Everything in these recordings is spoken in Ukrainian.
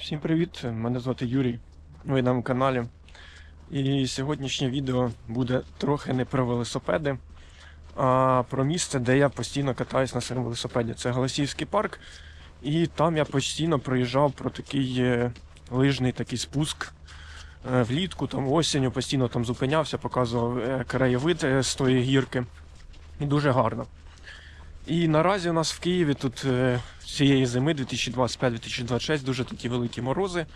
Всім привіт! Мене звати Юрій. Ви на моєму каналі. І сьогоднішнє відео буде трохи не про велосипеди, а про місце, де я постійно катаюсь на своєму велосипеді. Це Голосіївський парк. І там я постійно проїжджав про такий е, лижний такий спуск е, влітку, там осінню, постійно там зупинявся, показував е, краєвид з тої гірки. І дуже гарно. І наразі у нас в Києві тут е, цієї зими 2025-2026 дуже такі великі морози,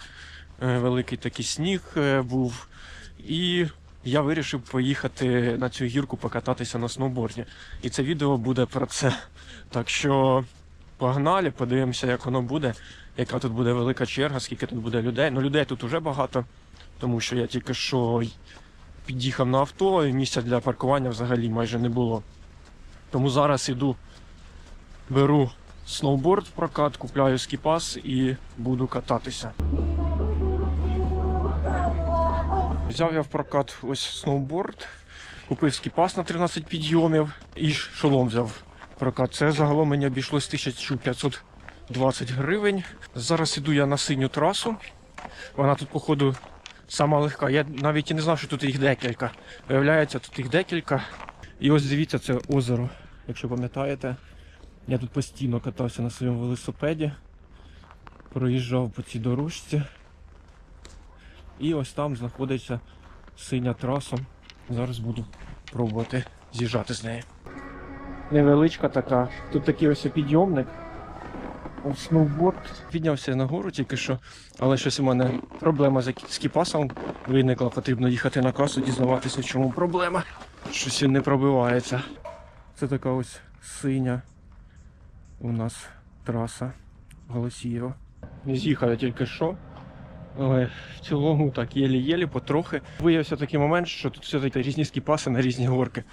е, великий такий сніг е, був. І я вирішив поїхати на цю гірку покататися на сноуборді. І це відео буде про це. Так що погнали, подивимося, як воно буде, яка тут буде велика черга, скільки тут буде людей. Ну, людей тут уже багато, тому що я тільки що під'їхав на авто, і місця для паркування взагалі майже не було. Тому зараз іду, беру сноуборд в прокат, купляю скіпас і буду кататися. Взяв я в прокат ось сноуборд, купив скіпас на 13 підйомів і шолом взяв прокат. Це загалом мені обійшлось 1520 гривень. Зараз іду я на синю трасу. Вона тут, походу, сама легка. Я навіть і не знав, що тут їх декілька. Виявляється, тут їх декілька. І ось дивіться, це озеро. Якщо пам'ятаєте, я тут постійно катався на своєму велосипеді, проїжджав по цій дорожці. І ось там знаходиться синя траса. Зараз буду пробувати з'їжджати з неї. Невеличка така. Тут такий ось підйомник. Сноуборд. Піднявся на гору тільки що, але щось у мене проблема з кіпасом виникла. Потрібно їхати на касу, дізнаватися, в чому проблема. Щось він не пробивається. Це така ось синя у нас траса Голосієва. З'їхав я тільки що. Але в цілому так єлі-єлі, потрохи. Виявився такий момент, що тут все-таки різні скіпаси на різні горки.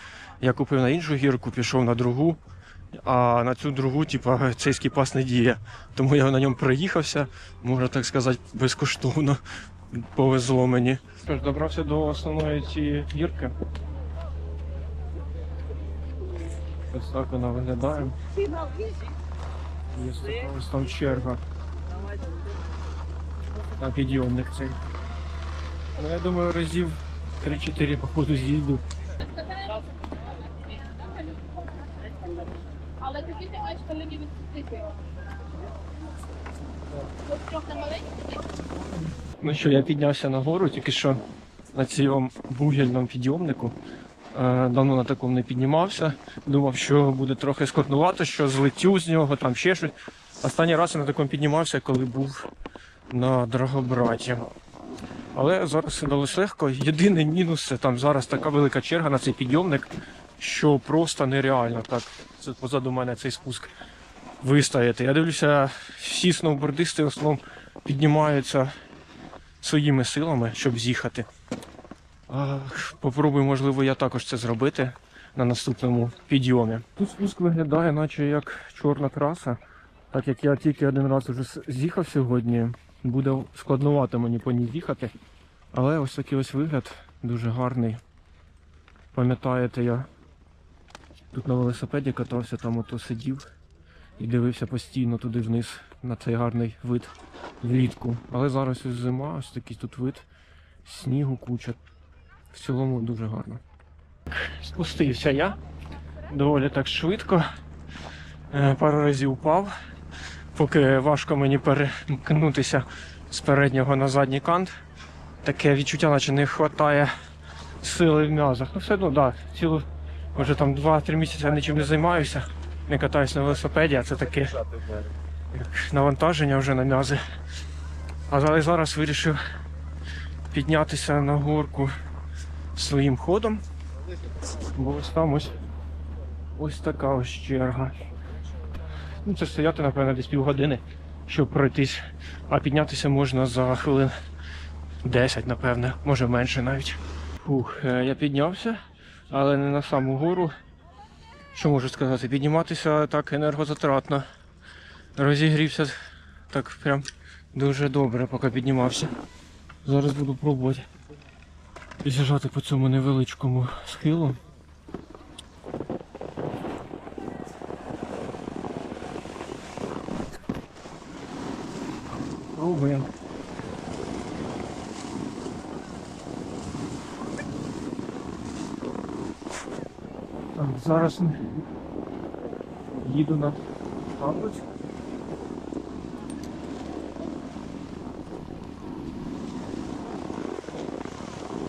Я купив на іншу гірку, пішов на другу, а на цю другу, типа, цей скіпас не діє. Тому я на ньому проїхався, можна так сказати, безкоштовно. Повезло мені. Що ж, добрався до основної цієї гірки. Ось так вона виглядає. Є така ось там черга. На підйомник цей. Ну, я думаю, разів 3-4 походу з'їду. Але тоді ти маєш колені відпустити. Маленький. Ну що, я піднявся на гору, тільки що на цьому вугільному підйомнику. Е, Давно на такому не піднімався. Думав, що буде трохи складнувато, що злетю з нього, там ще щось. Останній раз я на такому піднімався, коли був на Драгобраті. Але зараз вдалося легко. Єдиний мінус це там зараз така велика черга на цей підйомник, що просто нереально так. Це позаду мене цей спуск вистояти. Я дивлюся, всі сноубордисти в основному піднімаються своїми силами, щоб з'їхати. Попробую, можливо, я також це зробити на наступному підйомі. Тут спуск виглядає, наче як чорна траса. Так як я тільки один раз уже з'їхав сьогодні, буде складнувато мені по ній їхати. Але ось такий ось вигляд дуже гарний. Пам'ятаєте, я тут на велосипеді катався, там ото сидів і дивився постійно туди вниз на цей гарний вид влітку. Але зараз ось зима, ось такий тут вид, снігу куча. В цілому дуже гарно. Спустився я доволі так швидко. Е, Пару разів упав, поки важко мені перемкнутися з переднього на задній кант. Таке відчуття, наче не вистачає сили в м'язах. Ну все одно, да, цілу вже там 2-3 місяці я нічим не займаюся. Не катаюсь на велосипеді, а це таке як навантаження вже на м'язи. А зараз вирішив піднятися на горку своїм ходом. Бо ось там ось, ось така ось черга. Ну, це стояти, напевно, десь півгодини, щоб пройтись. А піднятися можна за хвилин 10, напевне, може менше навіть. Фух, е, я піднявся, але не на саму гору. Що можу сказати? Підніматися так енергозатратно. Розігрівся так прям дуже добре, поки піднімався. Зараз буду пробувати з'їжджати по цьому невеличкому схилу. Так, зараз їду на таблицю. Так. Так, ну,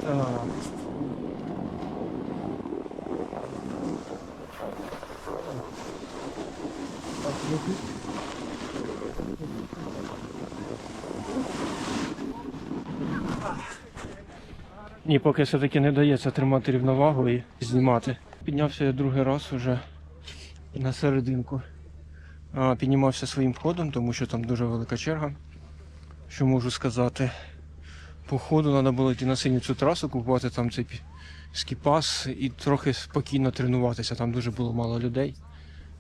Ні, поки все-таки не дається тримати рівновагу і знімати. Піднявся я другий раз уже на серединку. Піднімався своїм ходом, тому що там дуже велика черга. Що можу сказати? По ходу треба було йти на синю цю трасу, купувати там цей скіпас і трохи спокійно тренуватися. Там дуже було мало людей.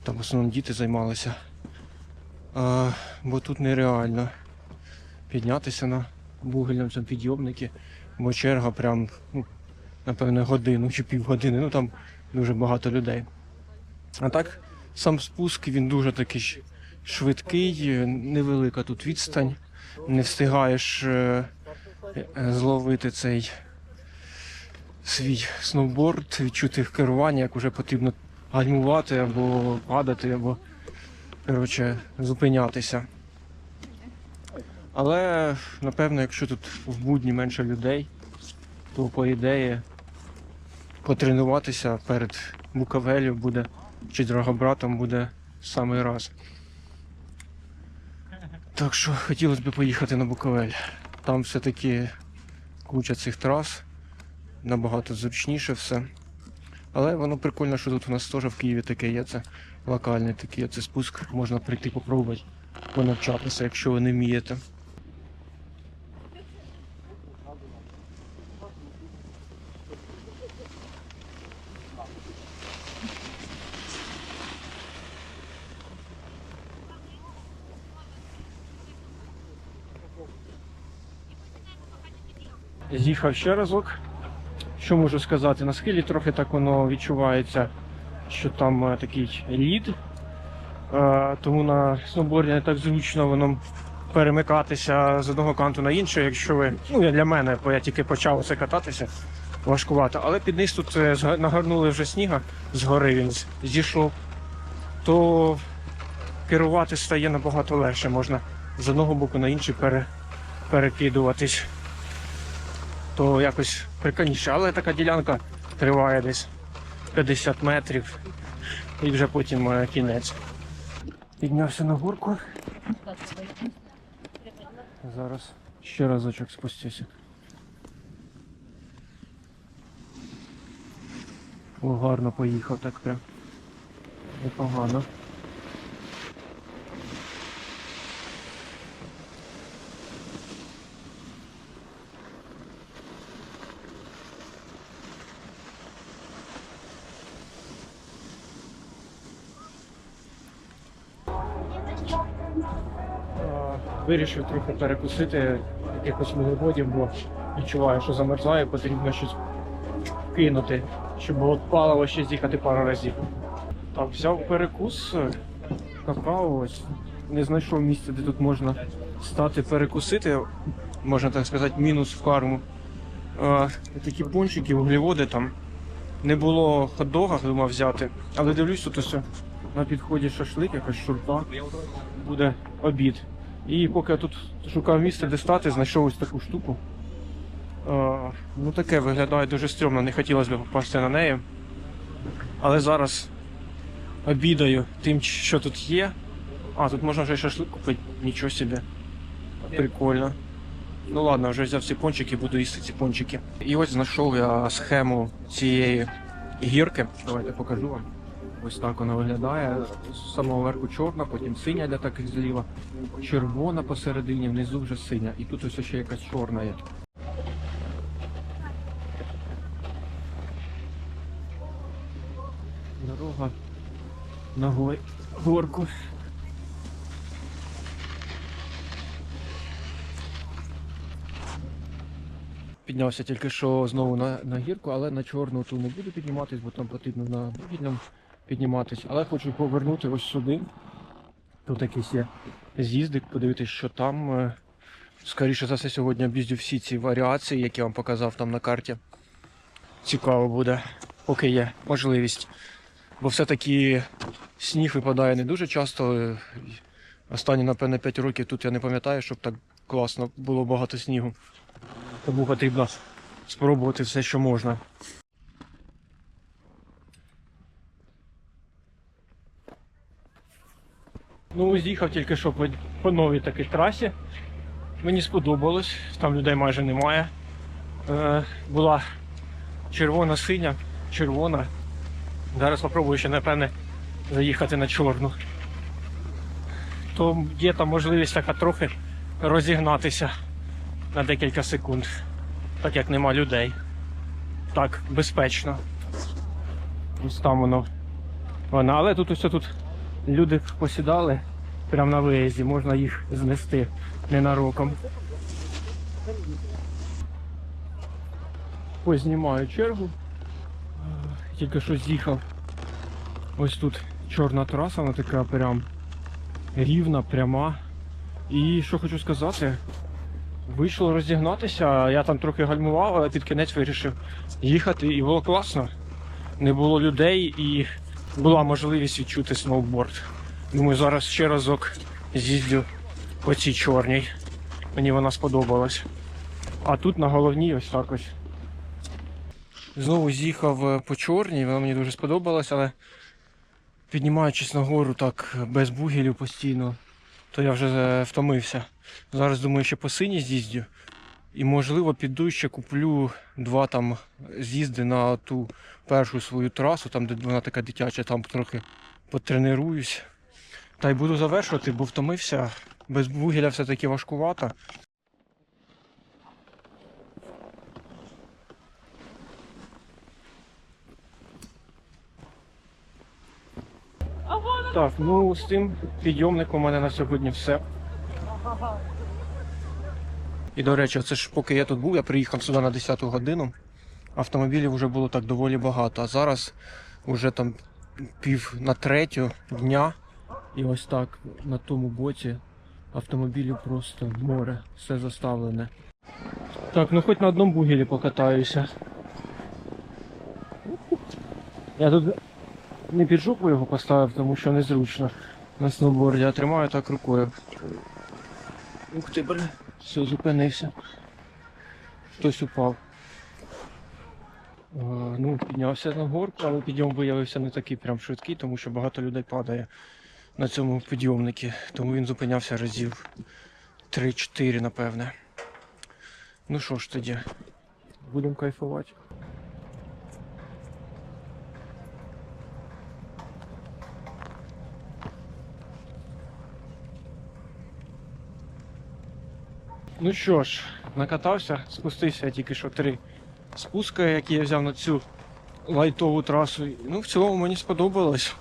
Там в основному діти займалися. А, бо тут нереально піднятися на бугельному цьому підйомнику, бо черга прям, ну, напевне, годину чи півгодини, ну там дуже багато людей. А так, сам спуск він дуже такий швидкий, невелика тут відстань, не встигаєш е, зловити цей свій сноуборд, відчути керування, як вже потрібно гальмувати або падати, або коротше, зупинятися. Але напевно, якщо тут в будні менше людей, то по ідеї потренуватися перед Буковелю буде чи Драгобратом буде самий раз. Так що хотілося б поїхати на Буковель. Там все-таки куча цих трас, набагато зручніше все. Але воно прикольно, що тут у нас теж в Києві таке є. Це локальний такий це спуск. Можна прийти попробувати понавчатися, якщо ви не вмієте. З'їхав ще разок. Що можу сказати? На схилі трохи так воно відчувається, що там е, такий лід. Е, тому на сноуборді не так зручно воно перемикатися з одного канту на інший, якщо ви. Ну, для мене, бо я тільки почав це кататися, важкувато. Але під низ тут е, нагорнули вже сніга, згори він зійшов, то керувати стає набагато легше. Можна з одного боку на інший пере, перекидуватись то якось прикольніше. Але така ділянка триває десь 50 метрів і вже потім е, кінець. Піднявся на горку. Зараз ще разочок спустюся. О, гарно поїхав так прям. Непогано. Е, Вирішив трохи перекусити якихось вуглеводів, бо відчуваю, що замерзаю, потрібно щось кинути, щоб от паливо ще з'їхати пару разів. Так, взяв перекус, какао, ось. Не знайшов місця, де тут можна стати перекусити, можна так сказати, мінус в карму. Е, такі пончики, вуглеводи там. Не було хот-дога, думав взяти, але дивлюсь, тут ось на підході шашлик, якась шурпа буде обід. І поки я тут шукав місце, де стати, знайшов ось таку штуку. Е, ну таке виглядає дуже стрьомно, не хотілося б попасти на неї. Але зараз обідаю тим, що тут є. А, тут можна вже шашлик купити, нічого собі. Прикольно. Ну ладно, вже взяв ці пончики, буду їсти ці пончики. І ось знайшов я схему цієї гірки. Давайте покажу вам. Ось так вона виглядає. З самого верху чорна, потім синя для таких зліва, червона посередині, внизу вже синя. І тут ось ще якась чорна є. Дорога на гой- горку. Піднявся тільки що знову на, на гірку, але на чорну ту не буду підніматись, бо там потрібно на вугільному підніматись. Але хочу повернути ось сюди. Тут якийсь є з'їздик, подивитись, що там. е, Скоріше за все, сьогодні об'їздю всі ці варіації, які я вам показав там на карті. Цікаво буде, поки є можливість. Бо все-таки сніг випадає не дуже часто. е, Останні, напевне, 5 років тут я не пам'ятаю, щоб так класно було багато снігу. Тому потрібно спробувати все, що можна. Ну, з'їхав тільки що по, по новій такій трасі. Мені сподобалось, там людей майже немає. Е, була червона синя, червона. Зараз спробую ще, напевне, заїхати на чорну. То є там можливість така трохи розігнатися на декілька секунд, так як нема людей. Так, безпечно. Ось там воно. Вона, але тут ось тут люди посідали прямо на виїзді, можна їх знести ненароком. Познімаю чергу. Тільки що з'їхав. Ось тут чорна траса, вона така прям рівна, пряма. І що хочу сказати, вийшло розігнатися, я там трохи гальмував, але під кінець вирішив їхати і було класно. Не було людей і була можливість відчути сноуборд. Думаю, зараз ще разок з'їздю по цій чорній. Мені вона сподобалась. А тут на головній ось так ось. Знову з'їхав е, по чорній, вона мені дуже сподобалась, але піднімаючись нагору так без бугелів постійно, то я вже е, втомився. Зараз думаю, ще по синій з'їздю. І можливо піду ще куплю два там з'їзди на ту першу свою трасу, там де вона така дитяча, там трохи потренуюсь. Та й буду завершувати, бо втомився. Без вугілля все-таки важкувато. Так, ну з тим підйомником у мене на сьогодні все. І до речі, це ж поки я тут був, я приїхав сюди на 10 годину. Автомобілів вже було так доволі багато. А зараз вже там пів на третю дня. І ось так на тому боці автомобілів просто море, все заставлене. Так, ну хоч на одному бугелі покатаюся. Я тут не під жопу його поставив, тому що незручно на сноуборді, а тримаю так рукою. Ух ти, бля, все, зупинився. Хтось упав. Ну, піднявся на горку, але підйом виявився не такий прям швидкий, тому що багато людей падає на цьому підйомнику. Тому він зупинявся разів 3-4, напевне. Ну що ж тоді, будемо кайфувати. Ну що ж, накатався, спустився тільки що три спуски, які я взяв на цю лайтову трасу. Ну, в цілому мені сподобалось.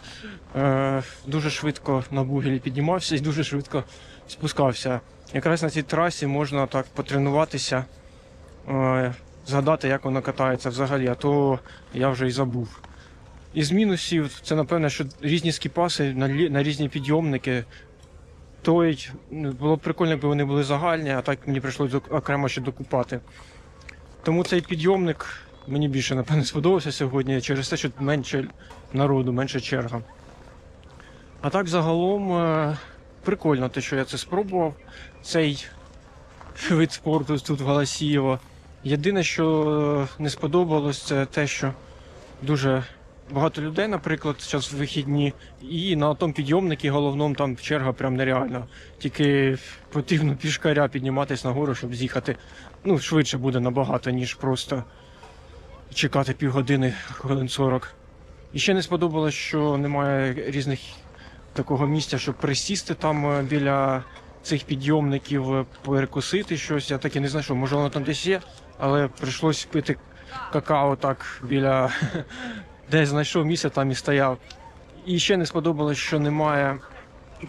Е, дуже швидко на бугелі піднімався і дуже швидко спускався. Якраз на цій трасі можна так потренуватися, е, згадати, як воно катається взагалі, а то я вже і забув. Із мінусів це напевне, що різні скіпаси на різні підйомники. Той було б прикольно, якби вони були загальні, а так мені прийшлося окремо ще докупати. Тому цей підйомник мені більше, напевно, сподобався сьогодні через те, що менше народу, менше черга. А так загалом е, прикольно те, що я це спробував. Цей вид спорту тут в Галасієво. Єдине, що не сподобалось, це те, що дуже багато людей, наприклад, зараз вихідні, і на тому підйомнику головному там черга прям нереальна. Тільки потрібно пішкаря підніматися нагору, щоб з'їхати. Ну, швидше буде набагато, ніж просто чекати півгодини, хвилин 40. І ще не сподобалось, що немає різних такого місця, щоб присісти там е, біля цих підйомників, е, перекусити щось. Я так і не знайшов, може воно там десь є, але прийшлось пити какао так біля де знайшов місце, там і стояв. І ще не сподобалось, що немає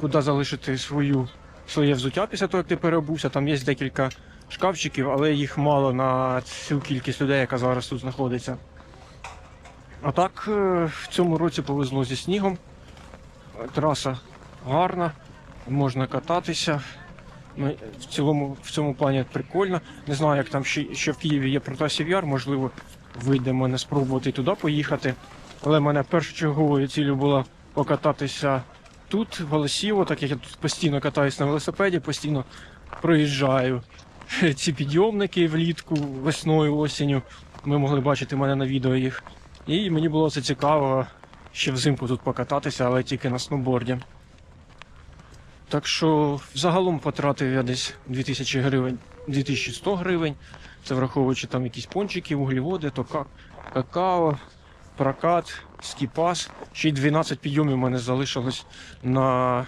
куди залишити свою, своє взуття після того, як ти переобувся. Там є декілька шкафчиків, але їх мало на цю кількість людей, яка зараз тут знаходиться. А так, е, в цьому році повезло зі снігом. Траса гарна, можна кататися. В цілому в цьому плані прикольно. Не знаю, як там ще, ще в Києві є Протасів Яр, можливо, вийде мене спробувати туди поїхати. Але в мене першочерговою цілею було покататися тут, в Голосіво, так як я тут постійно катаюсь на велосипеді, постійно проїжджаю ці підйомники влітку, весною, осінню. Ми могли бачити мене на відео їх. І мені було це цікаво ще взимку тут покататися, але тільки на сноуборді. Так що загалом потратив я десь 2000 гривень, 2100 гривень. Це враховуючи там якісь пончики, вуглеводи, то ка- какао, прокат, скіпас. Ще й 12 підйомів у мене залишилось на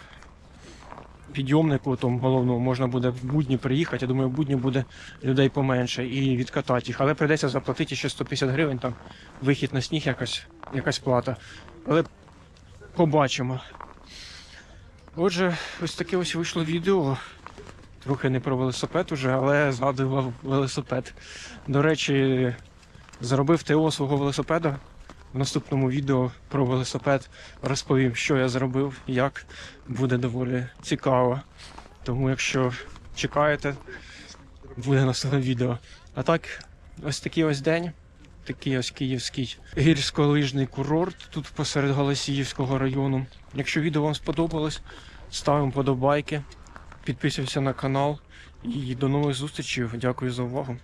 підйомнику, тому головному можна буде в будні приїхати. Я думаю, в будні буде людей поменше і відкатати їх. Але прийдеться заплатити ще 150 гривень, там вихід на сніг, якась, якась плата. Але побачимо. Отже, ось таке ось вийшло відео. Трохи не про велосипед уже, але згадував велосипед. До речі, заробив ТО свого велосипеда. В наступному відео про велосипед розповім, що я зробив, як буде доволі цікаво. Тому якщо чекаєте, буде наступне відео. А так, ось такий ось день. Такий ось київський гірськолижний курорт тут посеред Голосіївського району. Якщо відео вам сподобалось, ставимо подобайки, підписуємося на канал і до нових зустрічей. Дякую за увагу.